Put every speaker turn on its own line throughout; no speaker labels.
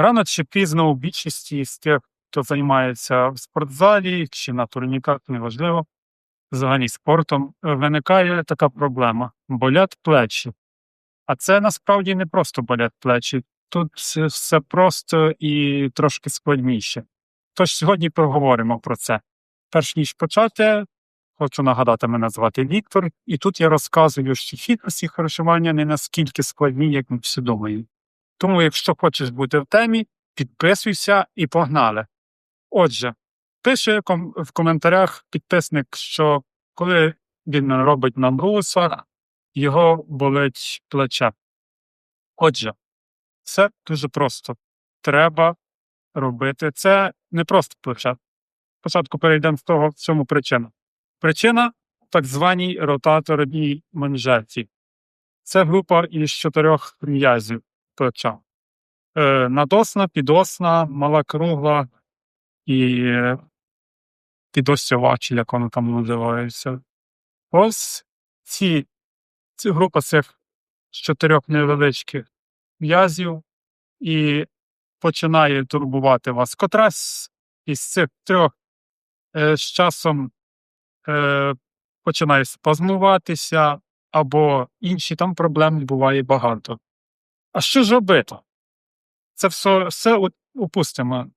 Рано чи пізно у більшості з тих, хто займається в спортзалі чи на турніках, неважливо, взагалі спортом, виникає така проблема болять плечі. А це насправді не просто болять плечі. Тут все- просто і трошки складніше. Тож сьогодні поговоримо про це. Перш ніж почати, хочу нагадати, мене звати Віктор, і тут я розказую, що хитрості харчування не наскільки складні, як ми всі думаємо. Тому, якщо хочеш бути в темі, підписуйся і погнали. Отже, пише в коментарях підписник, що коли він робить на брусах, його болить плече. Отже, це дуже просто. Треба робити це не просто плече. Спочатку перейдемо з того, в чому причина. Причина так званій ротаторній манжеті. Це група із чотирьох м'язів плеча. Надосна, підосна, мала кругла і е, підосьова, чи як воно там називається. Ось ці, ці група цих чотирьох невеличких м'язів і починає турбувати вас. Котрась із цих трьох е, з часом е, починає спазмуватися, або інші там проблем буває багато. А що ж робити? Це все, все упустимо.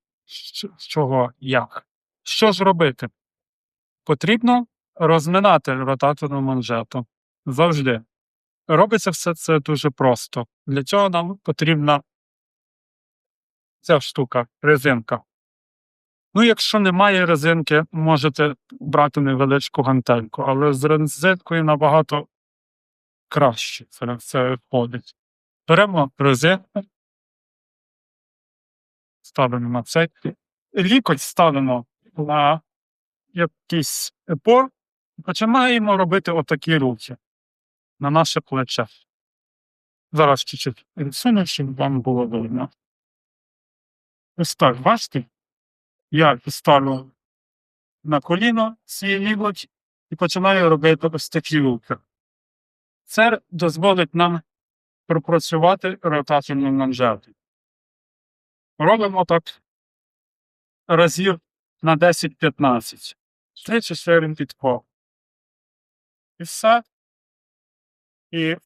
З чого як? Що ж робити? Потрібно розминати ротаторну манжету. Завжди. Робиться все це дуже просто. Для цього нам потрібна ця штука, резинка. Ну, якщо немає резинки, можете брати невеличку гантельку, але з резинкою набагато краще це все виходить. Беремо резинку, ставимо на цей. Лікоть ставимо на якийсь епор і починаємо робити отакі рухи на наше плече. Зараз чуть-чуть відсуну, щоб вам було видно. Ось так, бачите? Я ставлю на коліно свій лікоть і починаю робити ось такі рухи. Це дозволить нам пропрацювати ротаційну манжету. Робимо так разів на 10-15. Три чи чотири підкоп. І все. І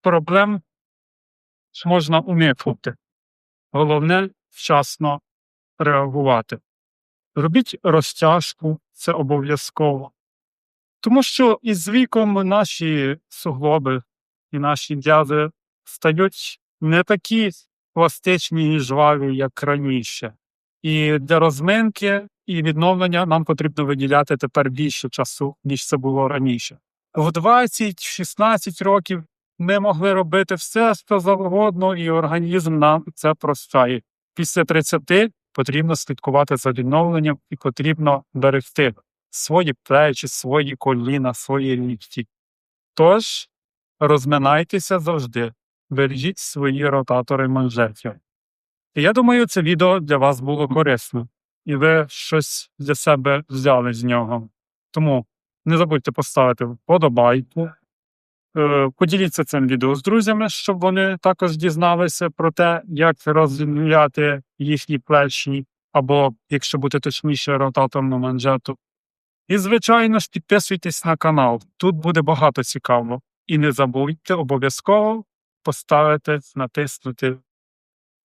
проблем можна уникнути. Головне вчасно реагувати. Робіть розтяжку, це обов'язково. Тому що із віком наші суглоби і наші м'язи стають не такі пластичні і жваві, як раніше. І для розминки і відновлення нам потрібно виділяти тепер більше часу, ніж це було раніше. В 20-16 років ми могли робити все, що завгодно, і організм нам це прощає. Після 30 потрібно слідкувати за відновленням і потрібно берегти свої плечі, свої коліна, свої лікті. Тож розминайтеся завжди, бережіть свої ротатори манжетів. І я думаю, це відео для вас було корисно, і ви щось для себе взяли з нього. Тому не забудьте поставити вподобайку. Е, Поділіться цим відео з друзями, щоб вони також дізналися про те, як розвивати їхні плечі, або, якщо бути точніше, ротаторну манжету. І, звичайно ж, підписуйтесь на канал. Тут буде багато цікавого. І не забудьте обов'язково поставити, натиснути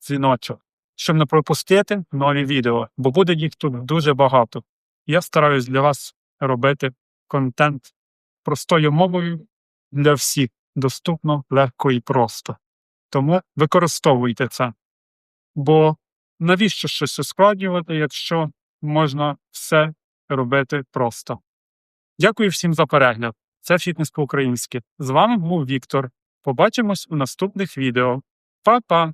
дзвіночок, щоб не пропустити нові відео, бо буде їх тут дуже багато. Я стараюсь для вас робити контент простою мовою для всіх, доступно, легко і просто. Тому використовуйте це. Бо навіщо щось ускладнювати, якщо можна все робити просто. Дякую всім за перегляд. Це фітнес по-українськи. З вами був Віктор. Побачимось у наступних відео. Па-па!